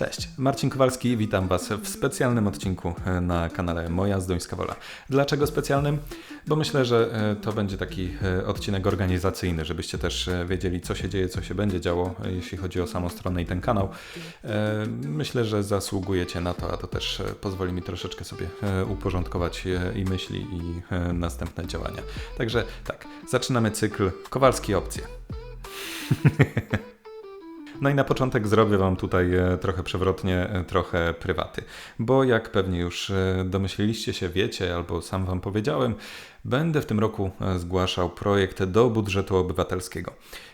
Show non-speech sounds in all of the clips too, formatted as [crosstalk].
Cześć, Marcin Kowalski, witam Was w specjalnym odcinku e, na kanale Moja Zduńska Wola. Dlaczego specjalnym? Bo myślę, że e, to będzie taki e, odcinek organizacyjny, żebyście też wiedzieli, co się dzieje, co się będzie działo, jeśli chodzi o samą stronę i ten kanał. Myślę, że zasługujecie na to, a to też pozwoli mi troszeczkę sobie uporządkować i myśli, i następne działania. Także tak, zaczynamy cykl Kowalski Opcje. [laughs] No i na początek zrobię Wam tutaj e, trochę przewrotnie, e, trochę prywaty. Bo jak pewnie już e, domyśliliście się, wiecie, albo sam Wam powiedziałem, będę w tym roku zgłaszał projekt do budżetu obywatelskiego.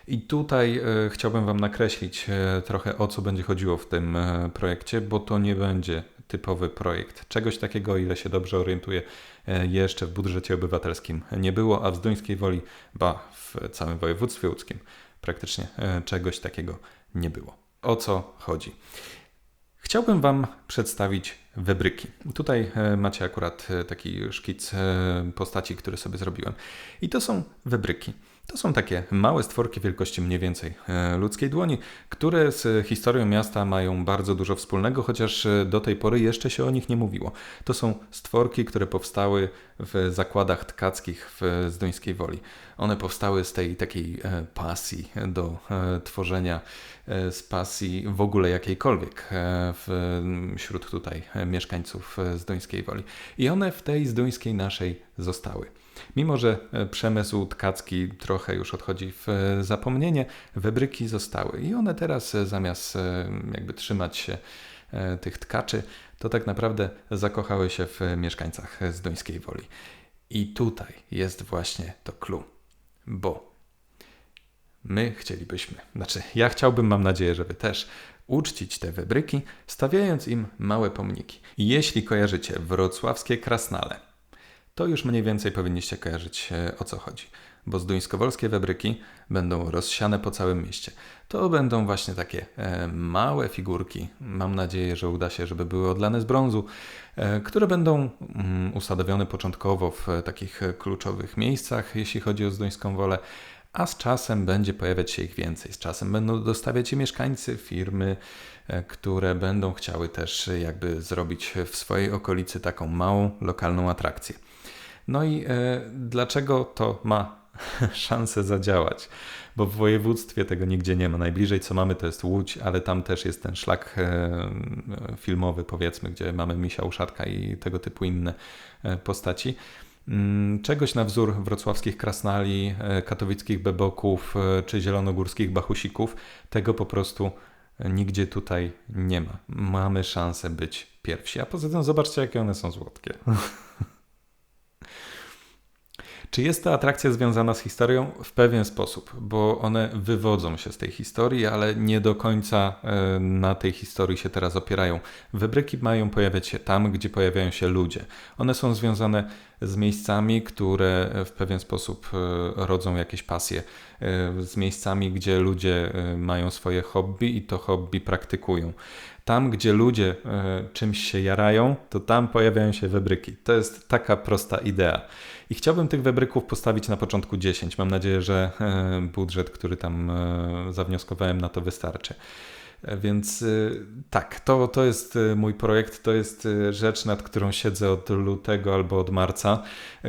I tutaj chciałbym Wam nakreślić trochę o co będzie chodziło w tym projekcie, bo to nie będzie typowy projekt. Czegoś takiego, ile się dobrze orientuję, jeszcze w budżecie obywatelskim nie było, a w Zduńskiej Woli, ba, w całym województwie łódzkim praktycznie czegoś takiego nie było. O co chodzi? Chciałbym Wam przedstawić wybryki. Tutaj e, macie akurat e, taki szkic e, postaci, który sobie zrobiłem. I to są wybryki. To są takie małe stworki wielkości mniej więcej ludzkiej dłoni, które z historią miasta mają bardzo dużo wspólnego, chociaż do tej pory jeszcze się o nich nie mówiło. To są stworki, które powstały w zakładach tkackich w Zduńskiej Woli. One powstały z tej takiej pasji do tworzenia, z pasji w ogóle jakiejkolwiek wśród tutaj mieszkańców Zduńskiej Woli. I one w tej Zduńskiej naszej zostały. Mimo, że e, przemysł tkacki trochę już odchodzi w e, zapomnienie, wybryki zostały i one teraz e, zamiast jakby trzymać się tych tkaczy, to tak naprawdę zakochały się w mieszkańcach z Duńskiej Woli. I tutaj jest właśnie to clue, bo my chcielibyśmy, znaczy ja chciałbym, mam nadzieję, że wy też, uczcić te wybryki, stawiając im małe pomniki. Jeśli kojarzycie wrocławskie krasnale, to już mniej więcej powinniście kojarzyć o co chodzi, bo zduńskowolskie webryki będą rozsiane po całym mieście. To będą właśnie takie e, małe figurki, mam nadzieję, że uda się, żeby były odlane z brązu, e, które będą mm, usadowione początkowo w takich kluczowych miejscach, jeśli chodzi o zduńską wolę, a z czasem będzie pojawiać się ich więcej. Z czasem będą dostawiać je mieszkańcy, firmy, e, które będą chciały też jakby zrobić w swojej okolicy taką małą, lokalną atrakcję. No i e, dlaczego to ma [laughs] szansę zadziałać? Bo w województwie tego nigdzie nie ma. Najbliżej co mamy to jest Łódź, ale tam też jest ten szlak e, filmowy, powiedzmy, gdzie mamy Misia Uszatka i tego typu inne e, postaci. Mm, czegoś na wzór wrocławskich krasnali, katowickich beboków czy zielonogórskich bachusików, tego po prostu nigdzie tutaj nie ma. Mamy szansę być pierwsi. A poza tym zobaczcie, jakie one są słodkie. [laughs] Czy jest to atrakcja związana z historią? W pewien sposób, bo one wywodzą się z tej historii, ale nie do końca e, na tej historii się teraz opierają. Wybryki mają pojawiać się tam, gdzie pojawiają się ludzie. One są związane z miejscami, które w pewien sposób e, rodzą jakieś pasje, e, z miejscami, gdzie ludzie mają swoje hobby i to hobby praktykują. Tam, gdzie ludzie czymś się jarają, to tam pojawiają się wybryki. To jest taka prosta idea. I chciałbym tych wybryków postawić na początku 10. Mam nadzieję, że e, budżet, który tam e, zawnioskowałem, na to wystarczy. Więc y, tak, to, to jest y, mój projekt, to jest y, rzecz, nad którą siedzę od lutego albo od marca,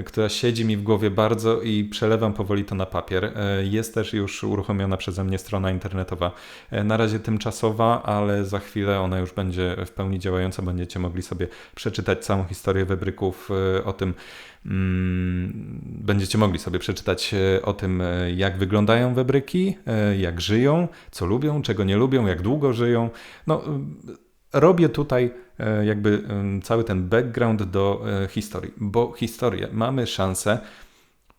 która siedzi mi w głowie bardzo i przelewam powoli to na papier. Jest też już uruchomiona przeze mnie strona internetowa, na razie tymczasowa, ale za chwilę ona już będzie w pełni działająca. Będziecie mogli sobie przeczytać całą historię wybryków o tym, będziecie mogli sobie przeczytać o tym, jak wyglądają wybryki, jak żyją, co lubią, czego nie lubią, jak długo żyją. No, robię tutaj e, jakby cały ten background do e, historii, bo historię mamy szansę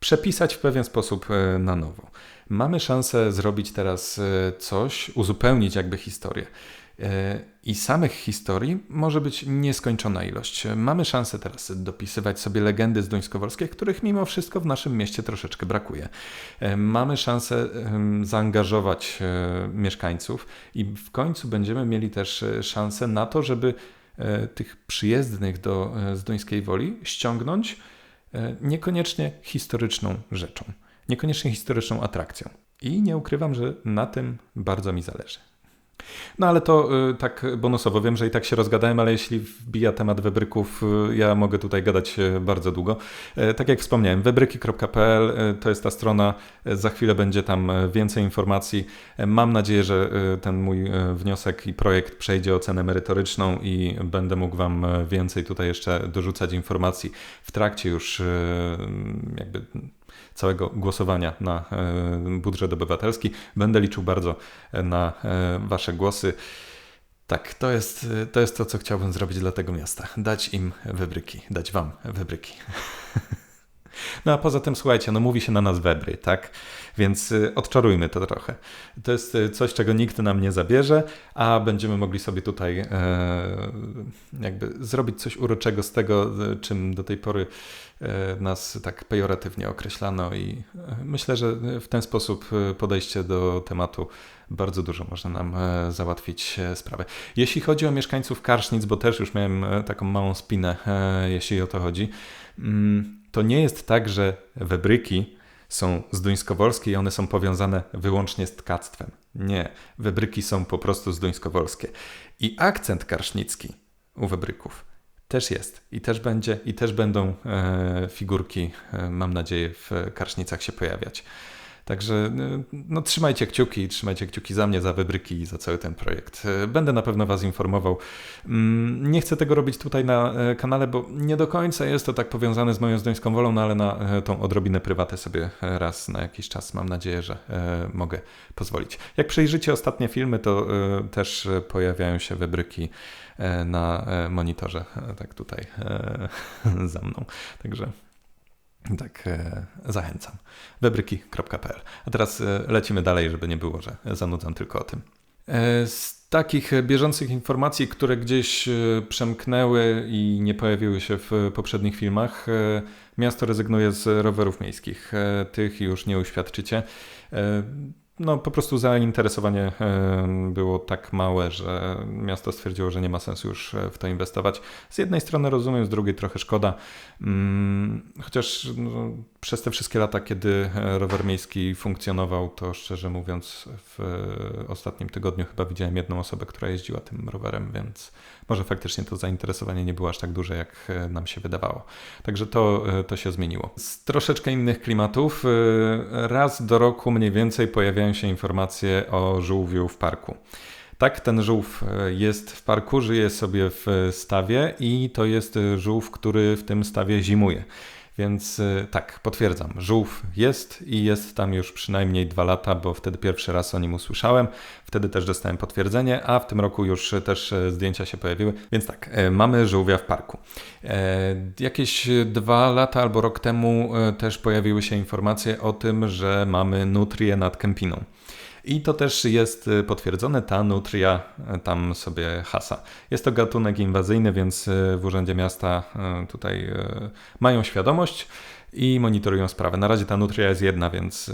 przepisać w pewien sposób e, na nowo. Mamy szansę zrobić teraz coś, uzupełnić jakby historię. I samych historii może być nieskończona ilość. Mamy szansę teraz dopisywać sobie legendy z Duńskowolskiej, których mimo wszystko w naszym mieście troszeczkę brakuje. Mamy szansę zaangażować e, mieszkańców i w końcu będziemy mieli też e, szansę na to, żeby e, tych przyjezdnych do Zduńskiej Woli ściągnąć niekoniecznie historyczną rzeczą, niekoniecznie historyczną atrakcją. I nie ukrywam, że na tym bardzo mi zależy. No ale to y, tak bonusowo, wiem, że i tak się rozgadałem, ale jeśli wbija temat webryków, y, ja mogę tutaj gadać y, bardzo długo. E, tak jak wspomniałem, webryki.pl to jest ta strona, za chwilę będzie tam więcej informacji. E, mam nadzieję, że ten mój wniosek i projekt przejdzie ocenę merytoryczną i będę mógł Wam więcej tutaj jeszcze dorzucać informacji w trakcie już jakby całego głosowania na e, budżet obywatelski. Będę liczył bardzo na e, Wasze głosy. Tak, to jest, to jest to, co chciałbym zrobić dla tego miasta. Dać im wybryki, dać Wam wybryki. [laughs] No a poza tym, słuchajcie, no mówi się na nas webry, tak? Więc odczarujmy to trochę. To jest coś, czego nikt nam nie zabierze, a będziemy mogli sobie tutaj e, jakby zrobić coś uroczego z tego, czym do tej pory e, nas tak pejoratywnie określano i e, myślę, że w ten sposób podejście do tematu bardzo dużo można nam załatwić sprawę. Jeśli chodzi o mieszkańców Karsznic, bo też już miałem taką małą spinę, jeśli o to chodzi, mm, to nie jest tak, że webryki są z duńskowolskie i one są powiązane wyłącznie z tkactwem. Nie, webryki są po prostu z duńskowolskie. I akcent karsznicki u webryków też jest i też będzie i też będą e, figurki, e, mam nadzieję, w karsznicach się pojawiać. Także no, no, trzymajcie kciuki, trzymajcie kciuki za mnie, za wybryki i za cały ten projekt. E, będę na pewno Was informował. Mm, nie chcę tego robić tutaj na e, kanale, bo nie do końca jest to tak powiązane z moją zdońską wolą, no ale na tą odrobinę prywatę sobie raz na jakiś czas mam nadzieję, że mogę pozwolić. Jak przejrzycie ostatnie filmy, to też pojawiają się wybryki na monitorze, tak tutaj [laughs] za mną. Także tak, e, zachęcam. webryki.pl. A teraz e, lecimy dalej, żeby nie było, że zanudzam tylko o tym. E, z takich bieżących informacji, które gdzieś przemknęły i nie pojawiły się w poprzednich filmach, miasto rezygnuje z rowerów miejskich. Tych już nie uświadczycie no, po prostu zainteresowanie było tak małe, że miasto stwierdziło, że nie ma sensu już e, w to inwestować. Z jednej strony rozumiem, z drugiej trochę szkoda. Mm, chociaż no, przez te wszystkie lata, kiedy e, rower miejski funkcjonował, to szczerze mówiąc, w e, ostatnim tygodniu chyba widziałem jedną osobę, która jeździła tym rowerem, więc może faktycznie to zainteresowanie nie było aż tak duże, jak e, nam się wydawało. Także to, to się zmieniło. Z troszeczkę innych klimatów, raz do roku mniej więcej pojawiają się informacje o żółwiu w parku. Tak, ten żółw jest w parku, żyje sobie w stawie i to jest żółw, który w tym stawie zimuje. Więc y, tak, potwierdzam, żółw jest i jest tam już przynajmniej dwa lata, bo wtedy pierwszy raz o nim usłyszałem. Wtedy też dostałem potwierdzenie, a w tym roku już też e, zdjęcia się pojawiły. Więc tak, mamy żółwia w parku. E, jakieś dwa lata albo rok temu też pojawiły się informacje o tym, że mamy nutrię nad Kempiną. I to też jest y, potwierdzone, ta nutria y, tam sobie hasa. Jest to gatunek inwazyjny, więc y, w Urzędzie Miasta tutaj mają świadomość i monitorują sprawę. Na razie ta nutria jest jedna, więc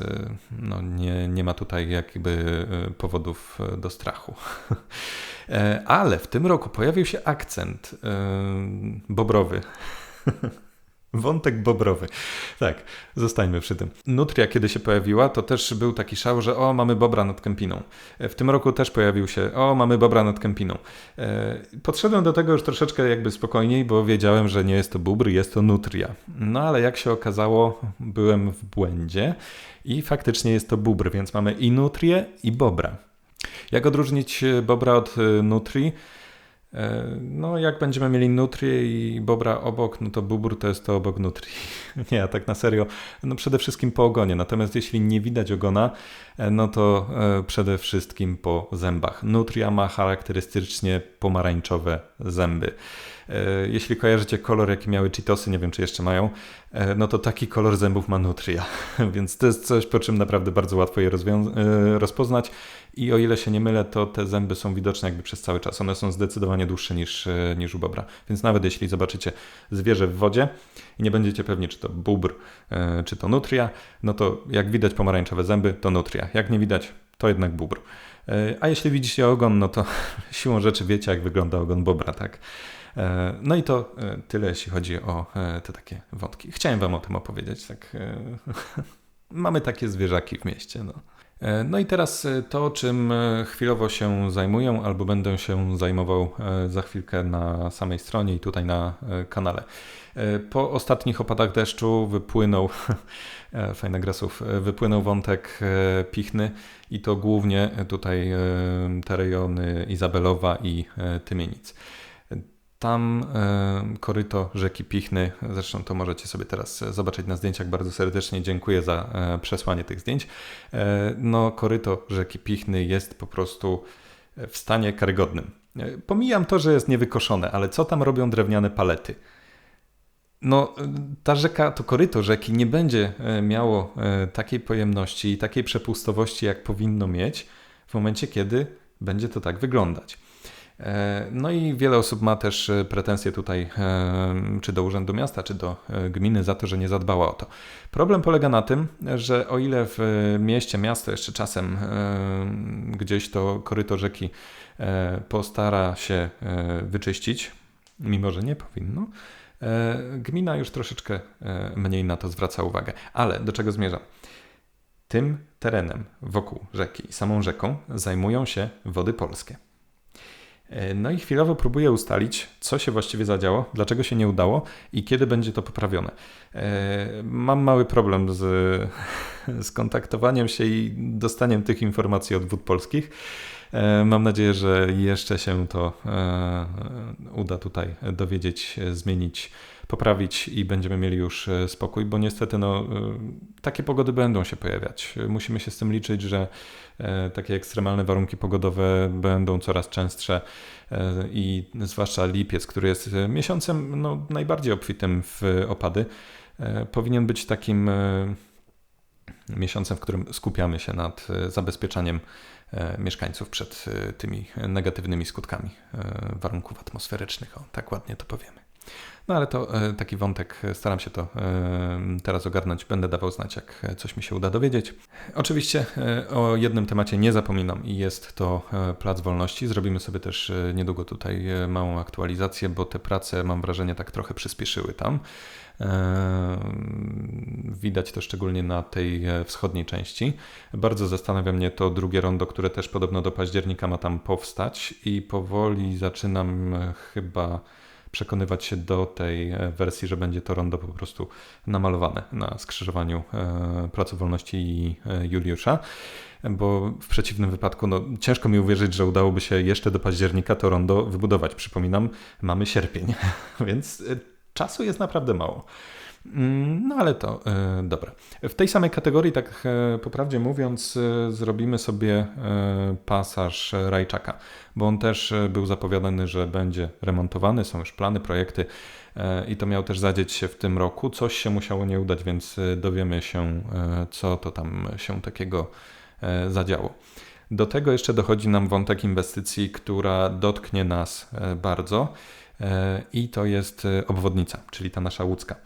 no nie, nie ma tutaj jakby powodów do strachu. [laughs] E, ale w tym roku pojawił się akcent bobrowy. [laughs] Wątek bobrowy. Tak, zostańmy przy tym. Nutria, kiedy się pojawiła, to też był taki szał, że o, mamy bobra nad Kempiną. E, w tym roku też pojawił się, o, mamy bobra nad Kempiną. E, podszedłem do tego już troszeczkę jakby spokojniej, bo wiedziałem, że nie jest to bóbr, jest to nutria. No ale jak się okazało, byłem w błędzie i faktycznie jest to bóbr, więc mamy i nutrię, i bobra. Jak odróżnić bobra od e, nutrii? E, no, jak będziemy mieli nutrię i bobra obok, no to bubur to jest to obok nutrii. [laughs] Nie, tak na serio, no przede wszystkim po ogonie. Natomiast jeśli nie widać ogona, e, no to e, przede wszystkim po zębach. Nutria ma charakterystycznie pomarańczowe zęby. Jeśli kojarzycie kolor, jaki miały Cheetosy, nie wiem czy jeszcze mają, no to taki kolor zębów ma Nutria. [laughs] Więc to jest coś, po czym naprawdę bardzo łatwo je rozpoznać. I o ile się nie mylę, to te zęby są widoczne jakby przez cały czas. One są zdecydowanie dłuższe niż, e, niż u bobra. Więc nawet jeśli zobaczycie zwierzę w wodzie i nie będziecie pewni, czy to bóbr, e, czy to nutria, no to jak widać pomarańczowe zęby, to nutria. Jak nie widać, to jednak bóbr. E, a jeśli widzicie ogon, no to [laughs] siłą rzeczy wiecie, jak wygląda ogon bobra, tak? No i to tyle, jeśli chodzi o te takie wątki. Chciałem Wam o tym opowiedzieć. Tak. [laughs] Mamy takie zwierzaki w mieście. No. No i teraz to, czym chwilowo się zajmuję, albo będę się zajmował za chwilkę na samej stronie i tutaj na kanale. Po ostatnich opadach deszczu wypłynął, [laughs] fajna grasów, wypłynął wątek pichny i to głównie tutaj te rejony Izabelowa i Tymienic. Tam koryto rzeki Pichny, zresztą to możecie sobie teraz zobaczyć na zdjęciach. Bardzo serdecznie dziękuję za przesłanie tych zdjęć. No, koryto rzeki Pichny jest po prostu w stanie karygodnym. Pomijam to, że jest niewykoszone, ale co tam robią drewniane palety? No, ta rzeka, to koryto rzeki nie będzie miało takiej pojemności i takiej przepustowości, jak powinno mieć w momencie, kiedy będzie to tak wyglądać. E, no i wiele osób ma też e, pretensje tutaj, e, czy do Urzędu Miasta, czy do gminy za to, że nie zadbała o to. Problem polega na tym, że o ile w mieście, miasto jeszcze czasem gdzieś to koryto rzeki postara się wyczyścić, mimo że nie powinno, gmina już troszeczkę mniej na to zwraca uwagę. Ale do czego zmierzam? Tym terenem wokół rzeki, samą rzeką zajmują się wody polskie. E, no i chwilowo próbuję ustalić, co się właściwie zadziało, dlaczego się nie udało i kiedy będzie to poprawione. E, mam mały problem z, [laughs] z kontaktowaniem się i dostaniem tych informacji od wód polskich. E, mam nadzieję, że jeszcze się to uda tutaj dowiedzieć, zmienić, poprawić i będziemy mieli już spokój, bo niestety no, takie pogody będą się pojawiać. Musimy się z tym liczyć, że E, takie ekstremalne warunki pogodowe będą coraz częstsze e, i zwłaszcza lipiec, który jest miesiącem no, najbardziej obfitym w opady, e, powinien być takim miesiącem, w którym skupiamy się nad zabezpieczaniem mieszkańców przed tymi negatywnymi skutkami warunków atmosferycznych. O, tak ładnie to powiemy. No ale to e, taki wątek, e, staram się to e, teraz ogarnąć, będę dawał znać, jak coś mi się uda dowiedzieć. Oczywiście o jednym temacie nie zapominam i jest to Plac Wolności. Zrobimy sobie też niedługo tutaj małą aktualizację, bo te prace mam wrażenie tak trochę przyspieszyły tam. Widać to szczególnie na tej wschodniej części. Bardzo zastanawia mnie to drugie rondo, które też podobno do października ma tam powstać i powoli zaczynam chyba przekonywać się do tej e, wersji, że będzie to rondo po prostu namalowane na skrzyżowaniu e, Placu Wolności i e, Juliusza bo w przeciwnym wypadku no, ciężko mi uwierzyć, że udałoby się jeszcze do października to rondo wybudować. Przypominam, mamy sierpień, [laughs] więc czasu jest naprawdę mało. Mm, no ale to e, dobra. W tej samej kategorii, tak e, po prawdzie mówiąc, e, zrobimy sobie pasaż Rajczaka, bo on też był zapowiadany, że będzie remontowany, są już plany, projekty i to miał też zadzieć się w tym roku. Coś się musiało nie udać, więc dowiemy się, co to tam się takiego zadziało. Do tego jeszcze dochodzi nam wątek inwestycji, która dotknie nas bardzo i to jest obwodnica, czyli ta nasza łódzka.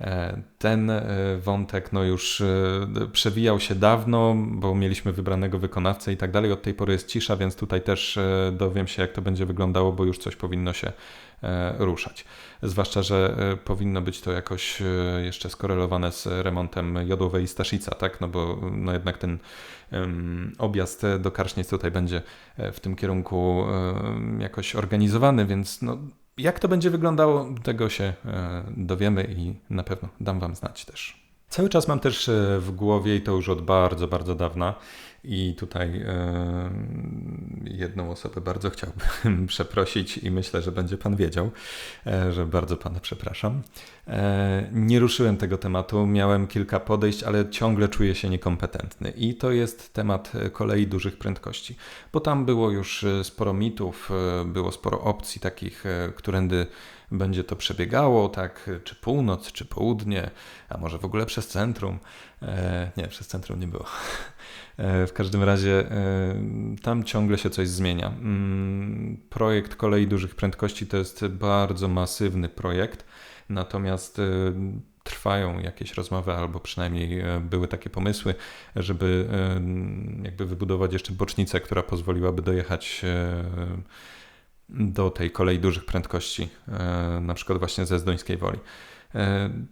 E, ten e, wątek no już e, przewijał się dawno, bo mieliśmy wybranego wykonawcę i tak dalej. Od tej pory jest cisza, więc tutaj też dowiem się, jak to będzie wyglądało, bo już coś powinno się ruszać. Zwłaszcza, że powinno być to jakoś jeszcze skorelowane z remontem Jodłowej i Staszica, tak? No bo no jednak ten objazd do Karsznic tutaj będzie w tym kierunku jakoś organizowany, więc no, jak to będzie wyglądało, tego się e, dowiemy i na pewno dam Wam znać też. Cały czas mam też e, w głowie, i to już od bardzo, bardzo dawna, i tutaj e, jedną osobę bardzo chciałbym [laughs] przeprosić i myślę, że będzie Pan wiedział, e, że bardzo Pana przepraszam. E, nie ruszyłem tego tematu, miałem kilka podejść, ale ciągle czuję się niekompetentny. I to jest temat kolei dużych prędkości, bo tam było już sporo mitów, było sporo opcji takich, którędy będzie to przebiegało, tak, czy północ, czy południe, a może w ogóle przez centrum. E, nie, przez centrum nie było. E, w każdym razie e, tam ciągle się coś zmienia. Mm, projekt kolei dużych prędkości to jest bardzo masywny projekt, natomiast trwają jakieś rozmowy, albo przynajmniej były takie pomysły, żeby jakby wybudować jeszcze bocznicę, która pozwoliłaby dojechać do tej kolei dużych prędkości, na przykład właśnie ze Zdońskiej Woli.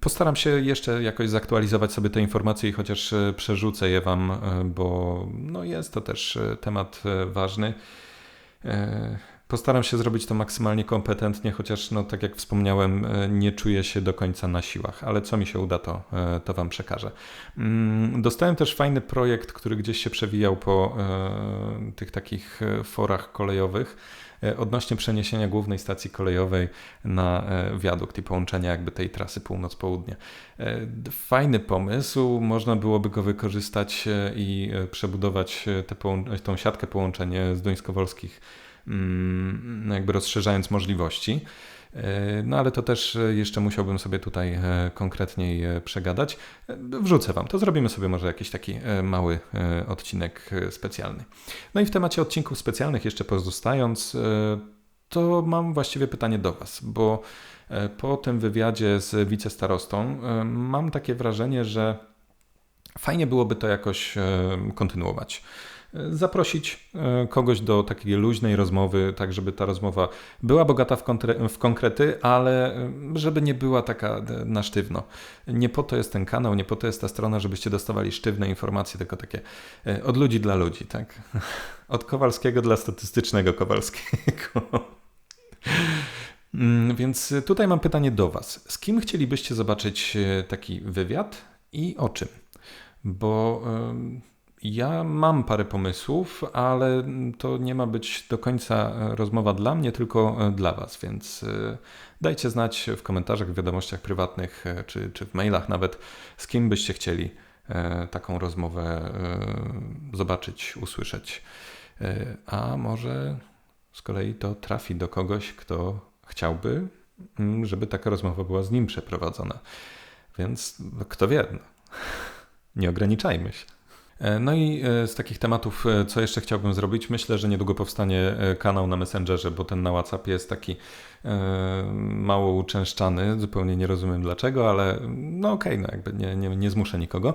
Postaram się jeszcze jakoś zaktualizować sobie te informacje i chociaż przerzucę je Wam, bo no jest to też temat ważny. Postaram się zrobić to maksymalnie kompetentnie, chociaż, no, tak jak wspomniałem, e, nie czuję się do końca na siłach, ale co mi się uda, to, e, to Wam przekażę. Mm, dostałem też fajny projekt, który gdzieś się przewijał po e, tych takich forach kolejowych odnośnie przeniesienia głównej stacji kolejowej na wiadukt i połączenia jakby tej trasy północ-południe. Fajny pomysł, można byłoby go wykorzystać i przebudować tę tą siatkę połączenie z Duńskowolskich Mm, jakby rozszerzając możliwości. E, no ale to też jeszcze musiałbym sobie tutaj e, konkretniej e, przegadać. Wrzucę Wam, to zrobimy sobie może jakiś taki mały odcinek specjalny. No i w temacie odcinków specjalnych jeszcze pozostając, to mam właściwie pytanie do Was, bo po tym wywiadzie z wicestarostą mam takie wrażenie, że fajnie byłoby to jakoś kontynuować zaprosić e, kogoś do takiej luźnej rozmowy, tak żeby ta rozmowa była bogata w, w, konkrety, ale e, żeby nie była taka e, na sztywno. Nie po to jest ten kanał, nie po to jest ta strona, żebyście dostawali sztywne informacje, tylko takie od ludzi dla ludzi, tak? [laughs] Od Kowalskiego dla statystycznego Kowalskiego. [laughs] Mm, więc tutaj mam pytanie do Was. Z kim chcielibyście zobaczyć taki wywiad i o czym? Bo ja mam parę pomysłów, ale to nie ma być do końca rozmowa dla mnie, tylko dla Was, więc e, dajcie znać w komentarzach, w wiadomościach prywatnych e, czy, czy w mailach nawet, z kim byście chcieli e, taką rozmowę zobaczyć, usłyszeć. A może z kolei to trafi do kogoś, kto chciałby, mm, żeby taka rozmowa była z nim przeprowadzona. Więc kto wie, no. [laughs] nie ograniczajmy się. E, no i e, z takich tematów, e, co jeszcze chciałbym zrobić, myślę, że niedługo powstanie kanał na Messengerze, bo ten na WhatsAppie jest taki mało uczęszczany, zupełnie nie rozumiem dlaczego, ale no okej, okay, no jakby nie, nie, nie zmuszę nikogo.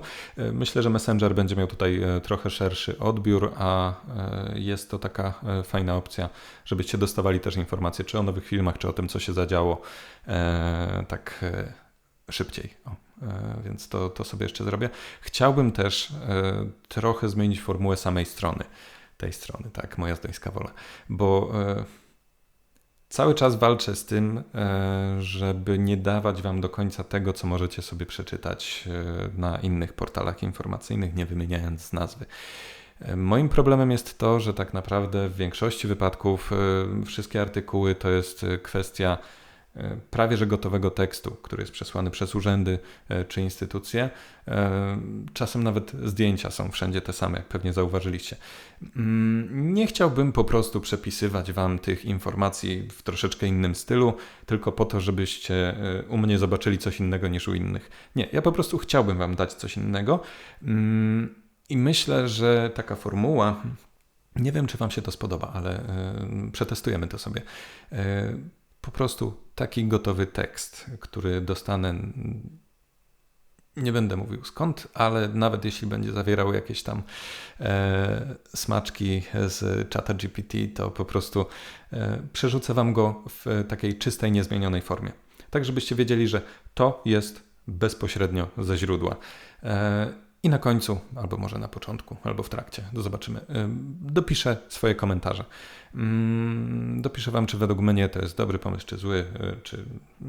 Myślę, że Messenger będzie miał tutaj trochę szerszy odbiór, a jest to taka fajna opcja, żebyście dostawali też informacje czy o nowych filmach, czy o tym, co się zadziało tak szybciej. O. E, więc to, to sobie jeszcze zrobię. Chciałbym też e, trochę zmienić formułę samej strony, tej strony, tak, moja zdońska wola, bo e, cały czas walczę z tym, żeby nie dawać Wam do końca tego, co możecie sobie przeczytać na innych portalach informacyjnych, nie wymieniając nazwy. Moim problemem jest to, że tak naprawdę w większości wypadków wszystkie artykuły to jest kwestia prawie że gotowego tekstu, który jest przesłany przez urzędy e, czy instytucje. E, czasem nawet zdjęcia są wszędzie te same, jak pewnie zauważyliście. Mm, nie chciałbym po prostu przepisywać Wam tych informacji w troszeczkę innym stylu, tylko po to, żebyście u mnie zobaczyli coś innego niż u innych. Nie, ja po prostu chciałbym Wam dać coś innego. Mm, I myślę, że taka formuła, nie wiem, czy Wam się to spodoba, ale przetestujemy to sobie po prostu taki gotowy tekst, który dostanę. Nie będę mówił skąd, ale nawet jeśli będzie zawierał jakieś tam e, smaczki z czata GPT, to po prostu e, przerzucę Wam go w takiej czystej, niezmienionej formie. Tak, żebyście wiedzieli, że to jest bezpośrednio ze źródła. E, i na końcu, albo może na początku, albo w trakcie, to zobaczymy, dopiszę swoje komentarze. Dopiszę Wam, czy według mnie to jest dobry pomysł, czy zły, y, czy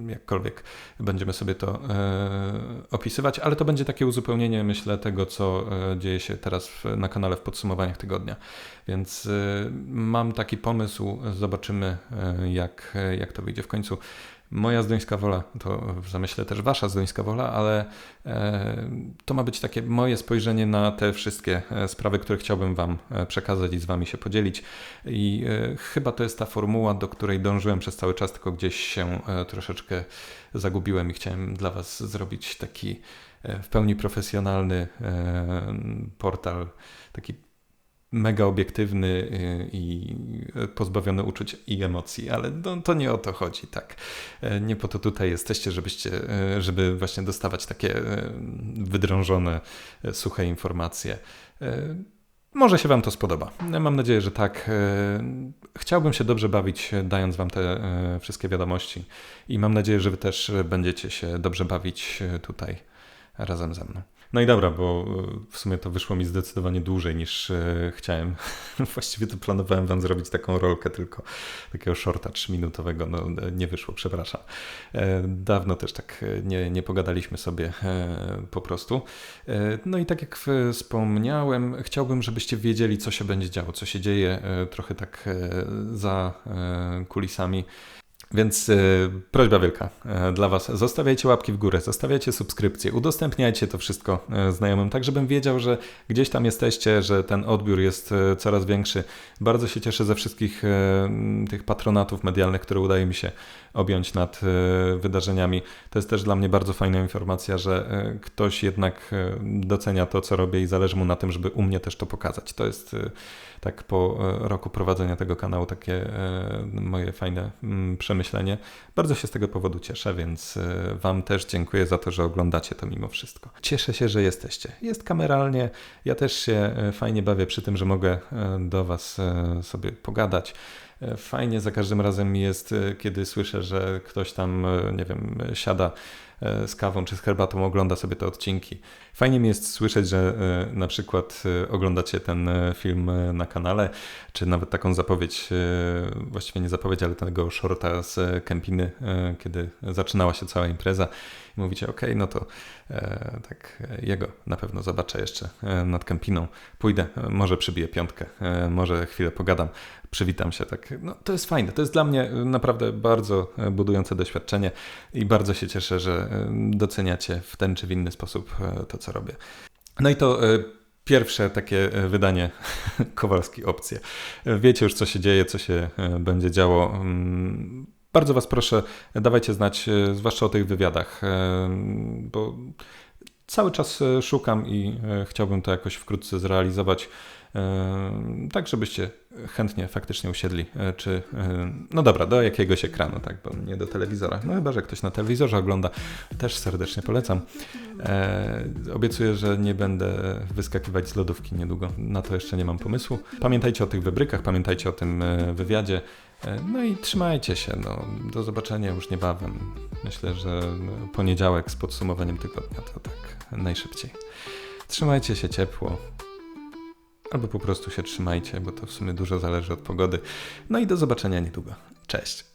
jakkolwiek będziemy sobie to e, opisywać, ale to będzie takie uzupełnienie, myślę, tego, co e, dzieje się teraz na kanale w podsumowaniach tygodnia. Więc mam taki pomysł, zobaczymy, e, jak, jak to wyjdzie w końcu moja zdońska wola, to w zamyśle też wasza zdońska wola, ale e, to ma być takie moje spojrzenie na te wszystkie e, sprawy, które chciałbym wam e, przekazać i z wami się podzielić. I chyba to jest ta formuła, do której dążyłem przez cały czas, tylko gdzieś się troszeczkę zagubiłem i chciałem dla was zrobić taki w pełni profesjonalny portal, taki mega obiektywny i pozbawiony uczuć i emocji, ale no, to nie o to chodzi, tak. E, nie po to tutaj jesteście, żebyście, e, żeby właśnie dostawać takie e, wydrążone, suche informacje. Może się Wam to spodoba. Mam nadzieję, że tak. E, chciałbym się dobrze bawić, dając Wam te e, wszystkie wiadomości, i mam nadzieję, że Wy też będziecie się dobrze bawić tutaj razem ze mną. No i dobra, bo e, w sumie to wyszło mi zdecydowanie dłużej niż e, chciałem. [laughs] Właściwie to planowałem wam zrobić taką rolkę, tylko takiego shorta trzyminutowego. No nie wyszło, przepraszam. E, dawno też tak nie, nie pogadaliśmy sobie po prostu. No i tak jak wspomniałem, chciałbym, żebyście wiedzieli, co się będzie działo, co się dzieje trochę tak za kulisami więc yy, prośba wielka yy, dla Was. Zostawiajcie łapki w górę, zostawiajcie subskrypcje, udostępniajcie to wszystko yy, znajomym, tak żebym wiedział, że gdzieś tam jesteście, że ten odbiór jest coraz większy. Bardzo się cieszę ze wszystkich tych patronatów medialnych, które udaje mi się objąć nad wydarzeniami. To jest też dla mnie bardzo fajna informacja, że ktoś jednak docenia to, co robię i zależy mu na tym, żeby u mnie też to pokazać. To jest tak po roku prowadzenia tego kanału takie moje fajne mm, przemyślenia przemyślenie. Bardzo się z tego powodu cieszę, więc e, Wam też dziękuję za to, że oglądacie to mimo wszystko. Cieszę się, że jesteście. Jest kameralnie. Ja też się e, fajnie bawię przy tym, że mogę e, do Was sobie pogadać. Fajnie za każdym razem jest, kiedy słyszę, że ktoś tam, nie wiem, siada z kawą czy z herbatą, ogląda sobie te odcinki. Fajnie mi jest słyszeć, że na przykład oglądacie ten film na kanale, czy nawet taką zapowiedź, właściwie nie zapowiedź, ale tego shorta z Kempiny, kiedy zaczynała się cała impreza mówicie, ok, no to e, tak jego na pewno zobaczę jeszcze nad Kempiną. Pójdę, może przybiję piątkę, może chwilę pogadam, przywitam się. Tak. No, to jest fajne, to jest dla mnie naprawdę bardzo budujące doświadczenie i bardzo się cieszę, że doceniacie w ten czy w inny sposób to, co robię. No i to pierwsze takie wydanie [laughs] Kowalski Opcje. Wiecie już, co się dzieje, co się będzie działo. Bardzo Was proszę, dawajcie znać, zwłaszcza o tych wywiadach, bo cały czas szukam i chciałbym to jakoś wkrótce zrealizować tak żebyście chętnie faktycznie usiedli, e, czy e, no dobra, do jakiegoś ekranu, tak, bo nie do telewizora. No chyba, że ktoś na telewizorze ogląda, też serdecznie polecam. E, obiecuję, że nie będę wyskakiwać z lodówki niedługo. Na to jeszcze nie mam pomysłu. Pamiętajcie o tych wybrykach, pamiętajcie o tym wywiadzie. No i trzymajcie się. No, do zobaczenia już niebawem. Myślę, że poniedziałek z podsumowaniem tygodnia to tak najszybciej. Trzymajcie się ciepło. Albo po prostu się trzymajcie, bo to w sumie dużo zależy od pogody. No i do zobaczenia niedługo. Cześć.